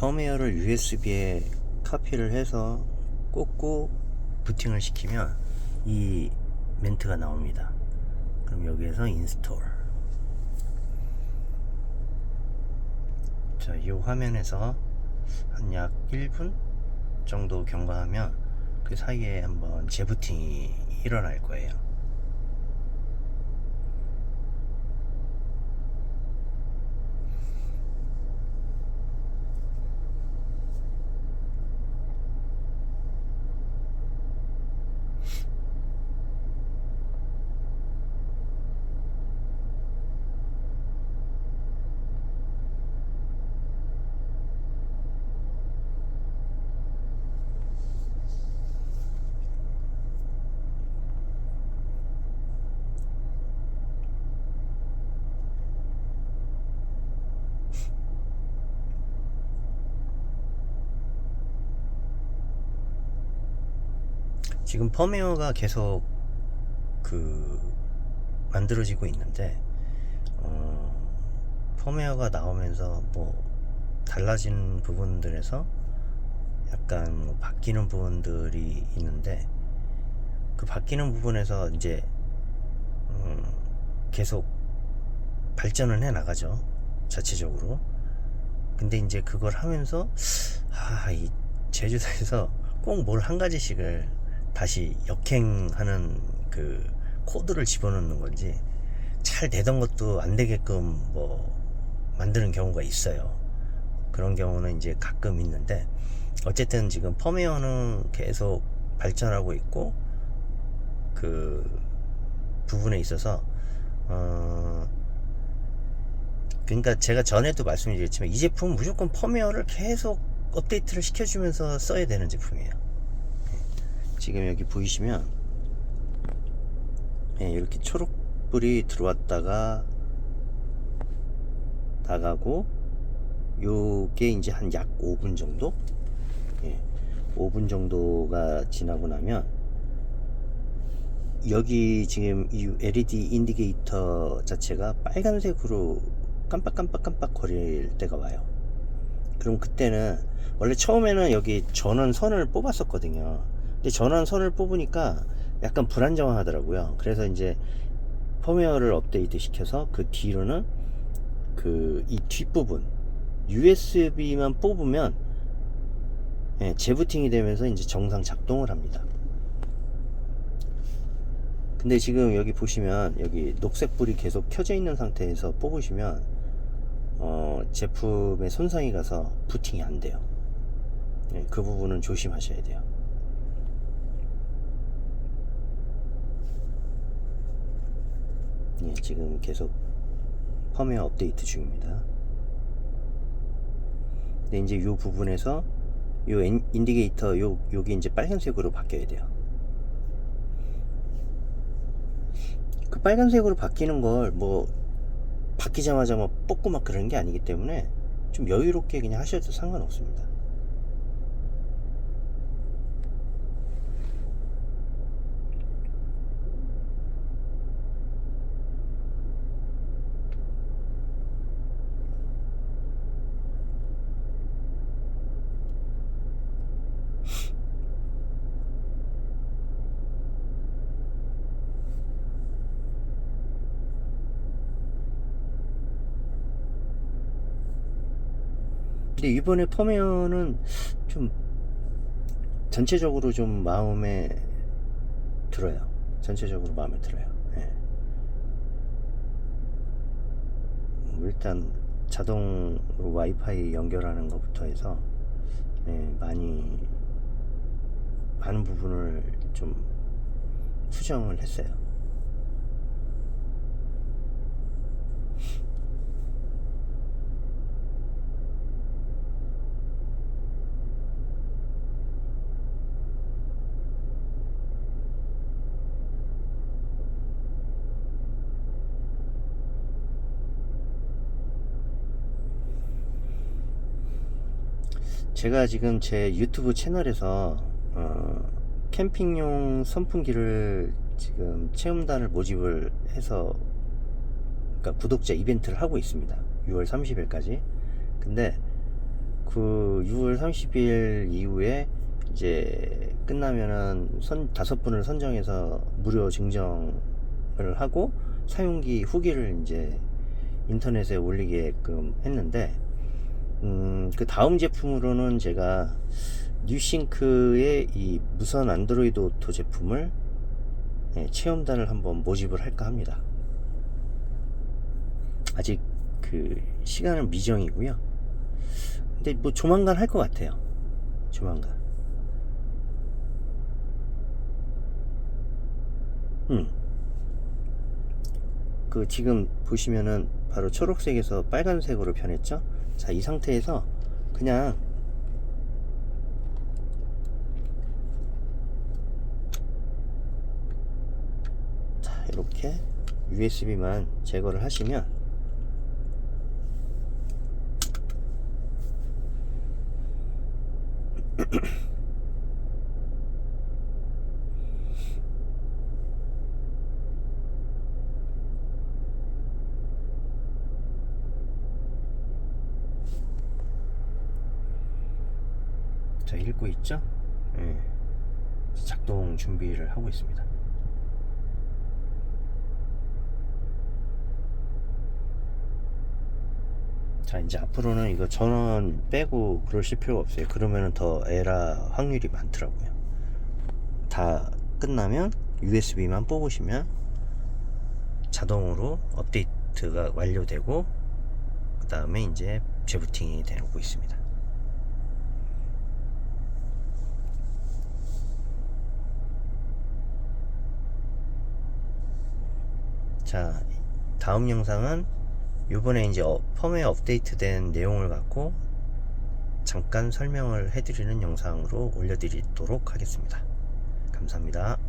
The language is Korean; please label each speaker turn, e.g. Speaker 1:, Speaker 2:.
Speaker 1: 펌웨어를 USB에 카피를 해서 꽂고 부팅을 시키면 이 멘트가 나옵니다. 그럼 여기에서 인스톨. 자, 이 화면에서 한 약 1분 정도 경과하면 그 사이에 한번 재부팅이 일어날 거예요. 지금 펌웨어가 계속 그 만들어지고 있는데 어, 펌웨어가 나오면서 뭐 달라진 부분들에서 약간 뭐 바뀌는 부분들이 있는데 그 바뀌는 부분에서 이제 음, 계속 발전을 해 나가죠 자체적으로. 근데 이제 그걸 하면서 아, 이 제주도에서 꼭 뭘 한 가지씩을 다시 역행하는 그 코드를 집어넣는 건지 잘 되던 것도 안 되게끔 뭐 만드는 경우가 있어요. 그런 경우는 이제 가끔 있는데 어쨌든 지금 펌웨어는 계속 발전하고 있고 그 부분에 있어서 어 그러니까 제가 전에도 말씀드렸지만 이 제품은 무조건 펌웨어를 계속 업데이트를 시켜주면서 써야 되는 제품이에요. 지금 여기 보이시면 예, 이렇게 초록불이 들어왔다가 나가고 요게 이제 한 약 5분 정도? 예, 5분 정도가 지나고 나면 여기 지금 이 LED 인디게이터 자체가 빨간색으로 깜빡깜빡깜빡 거릴 때가 와요. 그럼 그때는 원래 처음에는 여기 전원 선을 뽑았었거든요 근데 전원 선을 뽑으니까 약간 불안정하더라고요. 그래서 이제 펌웨어를 업데이트 시켜서 그 뒤로는 그 이 뒷부분 USB만 뽑으면 예, 재부팅이 되면서 이제 정상 작동을 합니다. 근데 지금 여기 보시면 여기 녹색 불이 계속 켜져 있는 상태에서 뽑으시면 어, 제품에 손상이 가서 부팅이 안 돼요. 예, 그 부분은 조심하셔야 돼요. 예, 지금 계속 펌웨어 업데이트 중입니다. 근데 이제 이 부분에서 요 인- 인디게이터 요 요게 이제 빨간색으로 바뀌어야 돼요. 그 빨간색으로 바뀌는 걸 뭐 바뀌자마자 뭐 뽑고 막 그런 게 아니기 때문에 좀 여유롭게 그냥 하셔도 상관없습니다. 근데 이번에 펌웨어는 좀 전체적으로 좀 마음에 들어요. 전체적으로 마음에 들어요. 예. 뭐 일단 자동으로 와이파이 연결하는 것부터 해서 예, 많이 많은 부분을 좀 수정을 했어요. 제가 지금 제 유튜브 채널에서 어, 캠핑용 선풍기를 지금 체험단을 모집을 해서 그러니까 구독자 이벤트를 하고 있습니다. 6월 30일까지. 근데 그 6월 30일 이후에 이제 끝나면은 선 다섯 분을 선정해서 무료 증정을 하고 사용기 후기를 이제 인터넷에 올리게끔 했는데 음, 그 다음 제품으로는 제가 뉴싱크의 이 무선 안드로이드 오토 제품을 예, 체험단을 한번 모집을 할까 합니다. 아직 그 시간은 미정이고요. 근데 뭐 조만간 할 것 같아요. 조만간. 음. 그 지금 보시면은 바로 초록색에서 빨간색으로 변했죠? 자, 이 상태에서 그냥 자, 이렇게 USB만 제거를 하시면 자, 읽고 있죠? 예. 작동 준비를 하고 있습니다. 자, 이제 앞으로는 이거 전원 빼고 그러실 필요가 없어요. 그러면은 더 에라 확률이 많더라고요. 다 끝나면 USB만 뽑으시면 자동으로 업데이트가 완료되고 그 다음에 이제 재부팅이 되고 있습니다. 자, 다음 영상은 요번에 이제 어, 펌웨어 업데이트된 내용을 갖고 잠깐 설명을 해드리는 영상으로 올려드리도록 하겠습니다. 감사합니다.